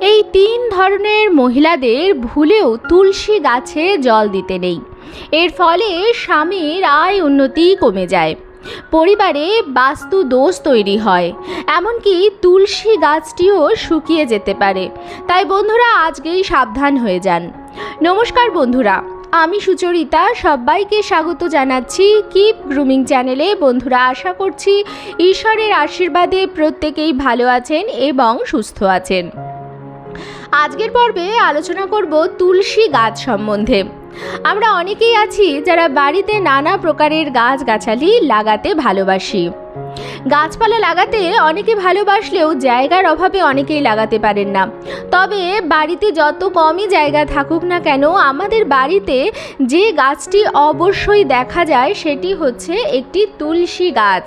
এই তিন ধরনের মহিলাদের ভুলেও তুলসী গাছে জল দিতে নেই। এর ফলে স্বামীর আয় উন্নতি কমে যায়। পরিবারে বাস্তু দোষ তৈরি হয়। এমনকি তুলসী গাছটিও শুকিয়ে যেতে পারে। তাই বন্ধুরা, আজকেই সাবধান হয়ে যান। নমস্কার বন্ধুরা, আমি সুচরিতা। সবাইকে স্বাগত জানাচ্ছি কিপ গ্রুমিং চ্যানেলে। বন্ধুরা, আশা করছি ঈশ্বরের আশীর্বাদে প্রত্যেকেই ভালো আছেন এবং সুস্থ আছেন। আজকের পর্বে আলোচনা করব তুলসী গাছ সম্বন্ধে। আমরা অনেকেই আছি যারা বাড়িতে নানা প্রকারের গাছগাছালি লাগাতে ভালোবাসি। গাছপালা লাগাতে অনেকে ভালোবাসলেও জায়গার অভাবে অনেকেই লাগাতে পারেন না। তবে বাড়িতে যত কমই জায়গা থাকুক না কেন, আমাদের বাড়িতে যে গাছটি অবশ্যই দেখা যায়, সেটি হচ্ছে একটি তুলসী গাছ।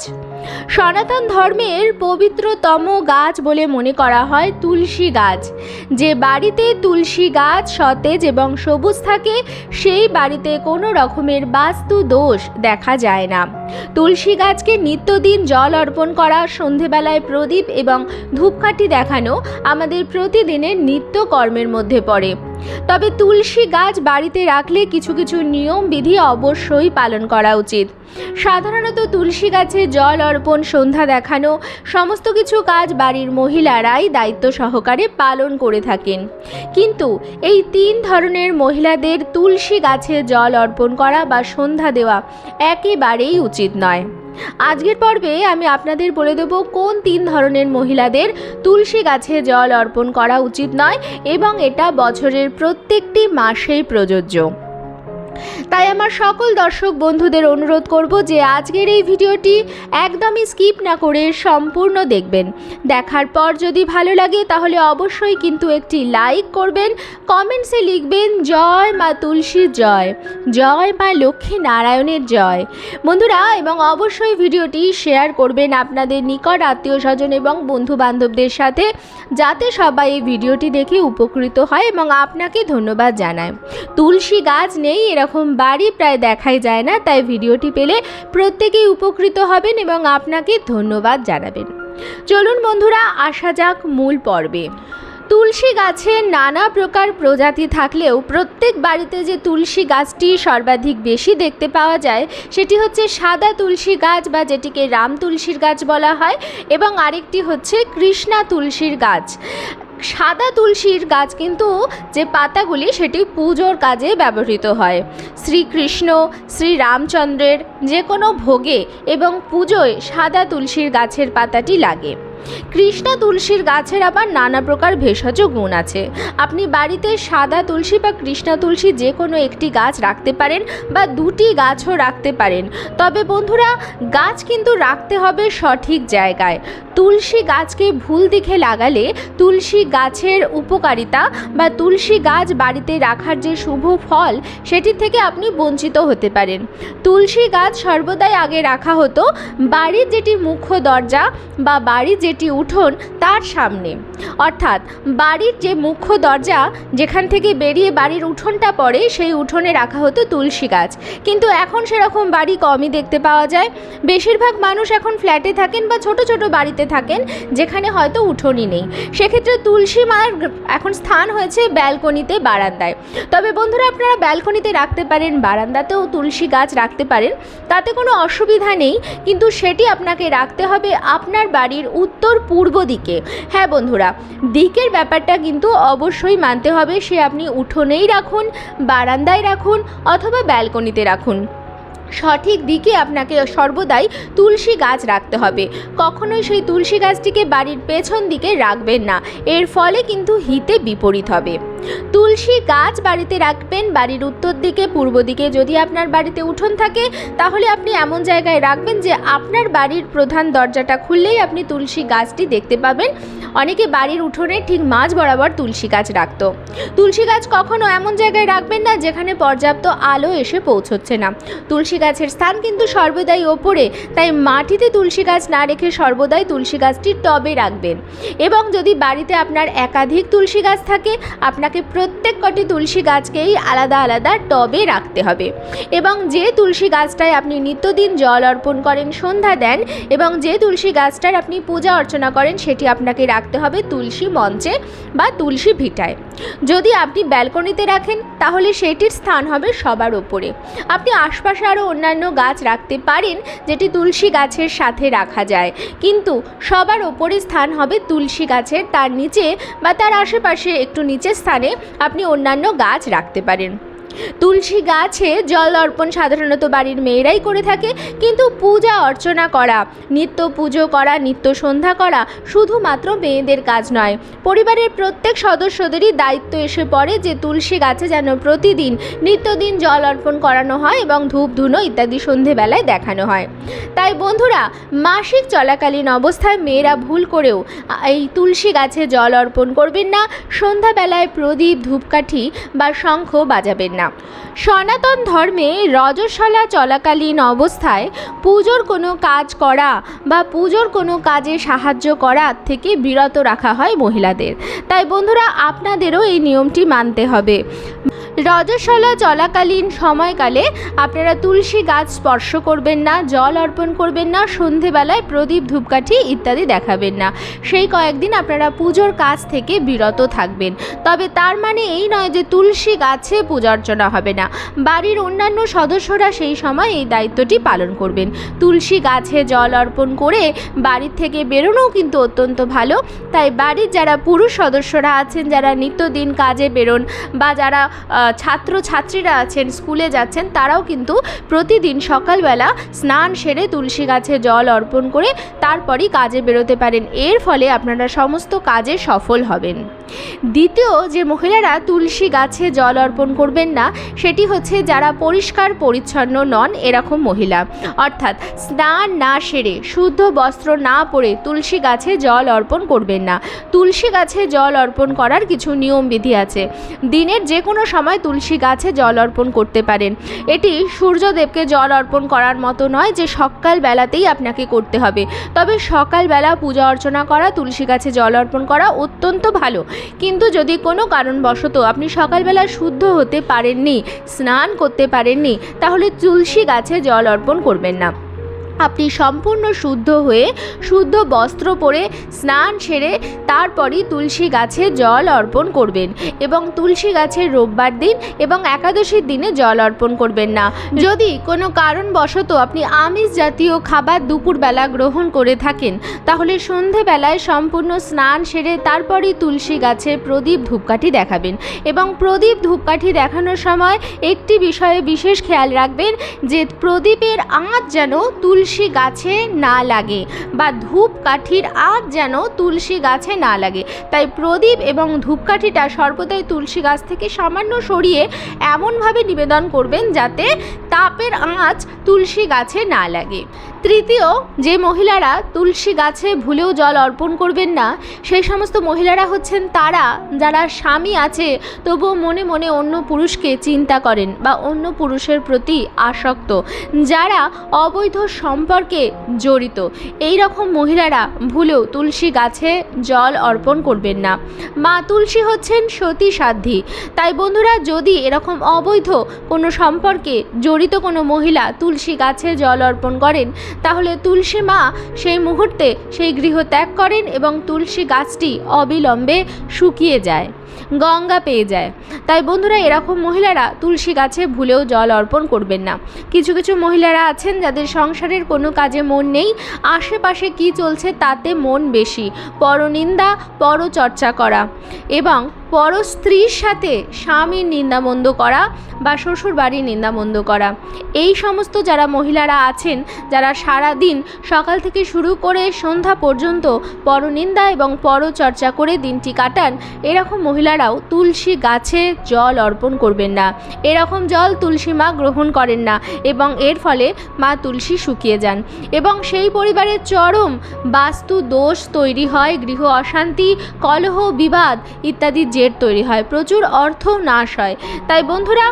সনাতন ধর্মের পবিত্রতম গাছ বলে মনে করা হয় তুলসী গাছ। যে বাড়িতে তুলসী গাছ সতেজ এবং সবুজ থাকে, সেই বাড়িতে কোনো রকমের বাস্তু দোষ দেখা যায় না। তুলসী গাছকে নিত্যদিন জল অর্পণ করা, সন্ধেবেলায় প্রদীপ এবং ধূপকাঠি দেখানো আমাদের প্রতিদিনের নিত্য কর্মের মধ্যে পড়ে। তবে তুলসী গাছ বাড়িতে রাখলে কিছু কিছু নিয়ম বিধি অবশ্যই পালন করা উচিত। সাধারণত তুলসী গাছে জল অর্পণ, সন্ধ্যা দেখানো, সমস্ত কিছু কাজ বাড়ির মহিলারাই দায়িত্ব সহকারে পালন করে থাকেন। কিন্তু এই তিন ধরনের মহিলাদের তুলসী গাছে জল অর্পণ করা বা সন্ধ্যা দেওয়া একেবারেই উচিত নয়। আজকের পর্বে আমি আপনাদের বলে দেব কোন তিন ধরনের মহিলাদের তুলসী গাছে জল অর্পণ করা উচিত নয় এবং এটা বছরের প্রত্যেকটি মাসেই প্রযোজ্য। তাই আমার সকল দর্শক বন্ধুদের অনুরোধ করব যে আজকের এই ভিডিওটি একদমই স্কিপ না করে সম্পূর্ণ দেখবেন। দেখার পর যদি ভালো লাগে তাহলে অবশ্যই কিন্তু একটি লাইক করবেন, কমেন্টসে লিখবেন, জয় মা তুলসীর জয় জয় মা লক্ষ্মী নারায়ণের জয়। বন্ধুরা, এবং অবশ্যই ভিডিওটি শেয়ার করবেন আপনাদের নিকট আত্মীয় স্বজন এবং বন্ধু বান্ধবদের সাথে, যাতে সবাই এই ভিডিওটি দেখে উপকৃত হয় এবং আপনাকে ধন্যবাদ জানায়। তুলসী গাছ নেই, এরকম বাড়ি প্রায় দেখাই যায় না, তাই ভিডিওটি পেলে প্রত্যেকেই উপকৃত হবেন এবং আপনাকে ধন্যবাদ জানাবেন। চলুন বন্ধুরা, আসা যাক মূল পর্বে। তুলসী গাছের নানা প্রকার প্রজাতি থাকলেও প্রত্যেক বাড়িতে যে তুলসী গাছটি সর্বাধিক বেশি দেখতে পাওয়া যায়, সেটি হচ্ছে সাদা তুলসী গাছ বা যেটিকে রাম তুলসীর গাছ বলা হয় এবং আরেকটি হচ্ছে কৃষ্ণা তুলসীর গাছ। সাদা তুলসীর গাছ কিন্তু যে পাতাগুলি, সেটি পুজোর কাজে ব্যবহৃত হয়। শ্রীকৃষ্ণ, শ্রীরামচন্দ্রের যে কোনো ভোগে এবং পুজোয় সাদা তুলসীর গাছের পাতাটি লাগে। কৃষ্ণা তুলসীর গাছের আবার নানা প্রকার ভেষজ গুণ আছে। আপনি বাড়িতে সাদা তুলসী বা কৃষ্ণা তুলসী যে কোনো একটি গাছ রাখতে পারেন বা দুটি গাছও রাখতে পারেন। তবে বন্ধুরা, গাছ কিন্তু রাখতে হবে সঠিক জায়গায়। তুলসী গাছকে ভুল দিকে লাগালে তুলসী গাছের উপকারিতা বা তুলসী গাছ বাড়িতে রাখার যে শুভ ফল, সেটি থেকে আপনি বঞ্চিত হতে পারেন। তুলসী গাছ সর্বদাই আগে রাখা হতো। বাড়ির যেটি মুখ্য দরজা বা বাড়ির যেটি উঠোন তার সামনে। অর্থাৎ বাড়ির যে মুখ্য দরজা, যেখান থেকে বেরিয়ে বাড়ির উঠোনটা পড়ে, সেই উঠোনে রাখা হতো তুলসী গাছ। কিন্তু এখন সেরকম বাড়ি কমই দেখতে পাওয়া যায়। বেশিরভাগ মানুষ এখন ফ্ল্যাটে থাকেন বা ছোট ছোট বাড়িতে থাকেন, যেখানে হয়তো উঠোনই নেই। সেক্ষেত্রে তুলসী মার এখন স্থান হয়েছে ব্যালকনিতে, বারান্দায়। তবে বন্ধুরা, আপনারা ব্যালকনিতে রাখতে পারেন, বারান্দাতেও তুলসী গাছ রাখতে পারেন। তাতে কোনো অসুবিধা নেই, কিন্তু সেটি আপনাকে রাখতে হবে আপনার বাড়ির উত্তর পূর্ব দিকে। হ্যাঁ বন্ধুরা, দিকের ব্যাপারটা কিন্তু অবশ্যই মানতে হবে, সে আপনি উঠোনেই রাখুন, বারান্দায় রাখুন অথবা ব্যালকনিতে রাখুন। সঠিক দিকে আপনাকে সর্বদাই তুলসী গাছ রাখতে হবে। কখনোই সেই তুলসী গাছটিকে বাড়ির পেছন দিকে রাখবেন না। এর ফলে কিন্তু হিতে বিপরীত হবে। তুলসী গাছ বাড়িতে রাখবেন, বাড়ির উত্তর দিকে, পূর্ব দিকে যদি আপনার বাড়িতে উঠোন থাকে, তাহলে আপনি এমন জায়গায় রাখবেন যে আপনার বাড়ির প্রধান দরজাটা খুললেই আপনি তুলসী গাছটি দেখতে পাবেন। অনেকে বাড়ির উঠোনে ঠিক মাঝ বরাবর তুলসী গাছ রাখত। তুলসী গাছ কখনো এমন জায়গায় রাখবেন না যেখানে পর্যাপ্ত আলো এসে পৌঁছচ্ছে না। তুলসী গাছের স্থান কিন্তু সর্বদাই ওপরে, তাই মাটিতে তুলসী গাছ না রেখে সর্বদাই তুলসী গাছটি টবে রাখবেন। এবং যদি বাড়িতে আপনার একাধিক তুলসী গাছ থাকে, আপনাকে আপনাকে প্রত্যেক কটি তুলসী গাছকেই আলাদা আলাদা টবে রাখতে হবে। এবং যে তুলসী গাছটায় আপনি নিত্যদিন জল অর্পণ করেন, সন্ধ্যা দেন, এবং যে তুলসী গাছটার আপনি পূজা অর্চনা করেন, সেটি আপনাকে রাখতে হবে তুলসী মঞ্চে বা তুলসী ভিটায়। যদি আপনি ব্যালকনিতে রাখেন, তাহলে সেটির স্থান হবে সবার ওপরে। আপনি আশপাশে আরও অন্যান্য গাছ রাখতে পারেন, যেটি তুলসী গাছের সাথে রাখা যায়। কিন্তু সবার ওপরে স্থান হবে তুলসী গাছের, তার নিচে বা তার আশেপাশে একটু নিচের স্থানে আপনি অন্যান্য গাছ রাখতে পারেন। তুলসী গাছে জল অর্পণ সাধারণত বাড়ির মেয়েরাই করে থাকে, কিন্তু পূজা অর্চনা করা, নিত্য পুজো করা, নিত্য সন্ধ্যা করা শুধুমাত্র মেয়েদের কাজ নয়। পরিবারের প্রত্যেক সদস্যদেরই দায়িত্ব এসে পড়ে যে তুলসী গাছে যেন প্রতিদিন নিত্যদিন জল অর্পণ করানো হয় এবং ধূপ, ধুনো ইত্যাদি সন্ধেবেলায় দেখানো হয়। তাই বন্ধুরা, মাসিক চলাকালীন অবস্থায় মেয়েরা ভুল করেও এই তুলসী গাছে জল অর্পণ করবেন না, সন্ধ্যাবেলায় প্রদীপ, ধূপকাঠি বা শঙ্খ বাজাবেন না। সনাতন ধর্মে রজস্বলা চলাকালীন অবস্থায় পুজোর কোনো কাজ করা বা পুজোর কোনো কাজে সাহায্য করা থেকে বিরত রাখা হয় মহিলাদের। তাই বন্ধুরা, আপনাদেরও এই নিয়মটি মানতে হবে। রজস্বলা চলাকালীন সময়কালে আপনারা তুলসী গাছ স্পর্শ করবেন না, জল অর্পণ করবেন না, সন্ধেবেলায় প্রদীপ, ধূপকাঠি ইত্যাদি দেখাবেন না। সেই কয়েকদিন আপনারা পুজোর কাজ থেকে বিরত থাকবেন। তবে তার মানে এই নয় যে তুলসী গাছে পূজা অর্চনা হবে না। বাড়ির অন্যান্য সদস্যরা সেই সময় এই দায়িত্বটি পালন করবেন। তুলসী গাছে জল অর্পণ করে বাড়ির থেকে বেরোনোও কিন্তু অত্যন্ত ভালো। তাই বাড়ির যারা পুরুষ সদস্যরা আছেন, যারা নিত্যদিন কাজে বেরোন বা যারা ছাত্র ছাত্রীরা আছেন, স্কুলে যাচ্ছেন, তারাও কিন্তু প্রতিদিন সকালবেলা স্নান সেরে তুলসী গাছে জল অর্পণ করে তারপরই কাজে বেরোতে পারেন। এর ফলে আপনারা সমস্ত কাজে সফল হবেন। দ্বিতীয়, যে মহিলারা তুলসী গাছে জল অর্পণ করবেন না, সেটি হচ্ছে যারা পরিষ্কার পরিচ্ছন্ন নন এরকম মহিলা। অর্থাৎ স্নান না সেরে, শুদ্ধ বস্ত্র না পরে তুলসী গাছে জল অর্পণ করবেন না। তুলসী গাছে জল অর্পণ করার কিছু নিয়ম বিধি আছে। দিনের যে কোনো সময় তুলসী গাছে জল অর্পণ করতে পারেন। এটি সূর্যদেবকে জল অর্পণ করার মতো নয় যে সকাল বেলাতেই আপনাকে করতে হবে। তবে সকালবেলা পূজা অর্চনা করা, তুলসী গাছে জল অর্পণ করা অত্যন্ত ভালো। কিন্তু যদি কোনো কারণবশত আপনি সকালবেলা শুদ্ধ হতে পারেননি, স্নান করতে পারেননি, তাহলে তুলসী গাছে জল অর্পণ করবেন না। আপনি সম্পূর্ণ শুদ্ধ হয়ে শুদ্ধ বস্ত্র পরে স্নান সেরে তারপরই তুলসী গাছে জল অর্পণ করবেন এবং তুলসী গাছের রোববার দিন এবং একাদশীর দিনে জল অর্পণ করবেন না। যদি কোনো কারণবশত আপনি আমিষ জাতীয় খাবার দুপুরবেলা গ্রহণ করে থাকেন, তাহলে সন্ধেবেলায় সম্পূর্ণ স্নান সেরে তারপরই তুলসী গাছে প্রদীপ ধূপকাঠি দেখাবেন এবং প্রদীপ ধূপকাঠি দেখানোর সময় একটি বিষয়ে বিশেষ খেয়াল রাখবেন যে প্রদীপের আঁচ যেন তুলসী গাছে না লাগে বা ধূপকাঠির আগ যেন তুলসী গাছে না লাগে। তাই প্রদীপ এবং ধূপকাঠিটা সর্বদাই তুলসী গাছ থেকে সামান্য সরিয়ে এমনভাবে নিবেদন করবেন যাতে তাপের আঁচ তুলসী গাছে না লাগে। তৃতীয়, যে মহিলারা তুলসী গাছে ভুলেও জল অর্পণ করবেন না, সেই সমস্ত মহিলারা হচ্ছেন তারা যারা স্বামী আছে, তবুও মনে মনে অন্য পুরুষকে চিন্তা করেন বা অন্য পুরুষের প্রতি আসক্ত, যারা অবৈধ সম্পর্কে জড়িত। এই রকম মহিলারা ভুলেও তুলসী গাছে জল অর্পণ করবেন না। মা তুলসী হচ্ছেন সতী সাধ্যী তাই বন্ধুরা যদি এরকম অবৈধ কোনো সম্পর্কে জড়িত কোনো মহিলা তুলসী গাছে জল অর্পণ করেন তাহলে তুলসী মা সেই মুহূর্তে সেই গৃহ ত্যাগ করেন এবং তুলসী গাছটি অবিলম্বে শুকিয়ে যায়। গঙ্গা পেয়ে যায়। তাই বন্ধুরা, এরকম মহিলারা তুলসী গাছে ভুলেও জল অর্পণ করবেন না। কিছু কিছু মহিলারা আছেন যাদের সংসারের কোনো কাজে মন নেই, আশেপাশে কি চলছে তাতে মন বেশি। পরনিন্দা, পরচর্চা করা এবং পর স্ত্রীর সাথে স্বামীর নিন্দামন্দ করা বা শ্বশুর বাড়ির নিন্দামন্দ করা। এই সমস্ত যারা মহিলারা আছেন, যারা সারা দিন সকাল থেকে শুরু করে সন্ধ্যা পর্যন্ত পরনিন্দা এবং পরচর্চা করে দিনটি কাটান, এরকম মহিলারাও তুলসী গাছে জল অর্পণ করবেন না। এরকম জল তুলসী মা গ্রহণ করেন না এবং এর ফলে মা তুলসী শুকিয়ে যান। এবং সেই পরিবারের চরম বাস্তু দোষ তৈরি হয়, গৃহ অশান্তি, কলহ, বিবাদ ইত্যাদি জের তৈরি হয়, প্রচুর অর্থ নাশ হয়। তাই বন্ধুরা,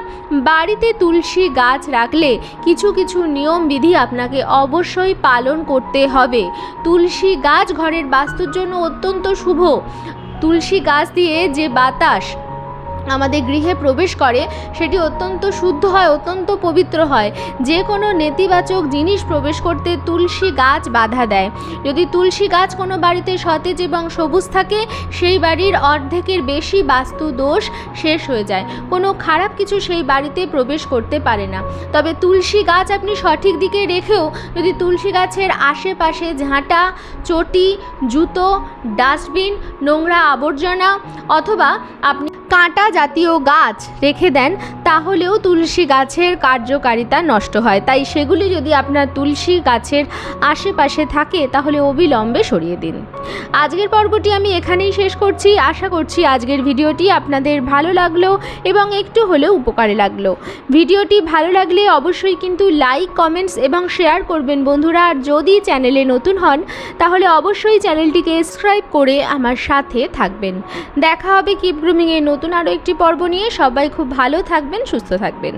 বাড়িতে তুলসী গাছ রাখলে কিছু কিছু নিয়ম বিধি আপনাকে অবশ্যই পালন করতে হবে। তুলসী গাছ ঘরের বাস্তুর জন্য অত্যন্ত শুভ। তুলসী গাছ দিয়ে যে বাতাস আমাদের গৃহে প্রবেশ করে, সেটি অত্যন্ত শুদ্ধ হয়, অত্যন্ত পবিত্র হয়। যে কোনো নেতিবাচক জিনিস প্রবেশ করতে তুলসী গাছ বাধা দেয়। যদি তুলসী গাছ কোনো বাড়িতে সতেজ এবং সবুজ থাকে, সেই বাড়ির অর্ধেকের বেশি বাস্তু দোষ শেষ হয়ে যায়। কোনো খারাপ কিছু সেই বাড়িতে প্রবেশ করতে পারে না। তবে তুলসী গাছ আপনি সঠিক দিকে রেখেও, যদি তুলসী গাছের আশেপাশে ঝাঁটা, চটি, জুতো, ডাস্টবিন, নোংরা আবর্জনা অথবা আপনি কাঁটা জাতীয় গাছ রেখে দেন, তাহলেও তুলসী গাছের কার্যকারিতা নষ্ট হয়। তাই সেগুলি যদি আপনার তুলসী গাছের আশেপাশে থাকে, তাহলে অবিলম্বে সরিয়ে দিন। আজকের পর্বটি আমি এখানেই শেষ করছি। আশা করছি আজকের ভিডিওটি আপনাদের ভালো লাগল এবং একটু হলেও উপকারে লাগল। ভিডিওটি ভালো লাগলে অবশ্যই কিন্তু লাইক, কমেন্টস এবং শেয়ার করবেন বন্ধুরা। আর যদি চ্যানেলে নতুন হন, তাহলে অবশ্যই চ্যানেলটিকে সাবস্ক্রাইব করে আমার সাথে থাকবেন। দেখা হবে কিপ গ্রুমিংয়ের নতুন আরও একটি পর্ব নিয়ে সবাই খুব ভালো থাকবেন সুস্থ থাকবেন।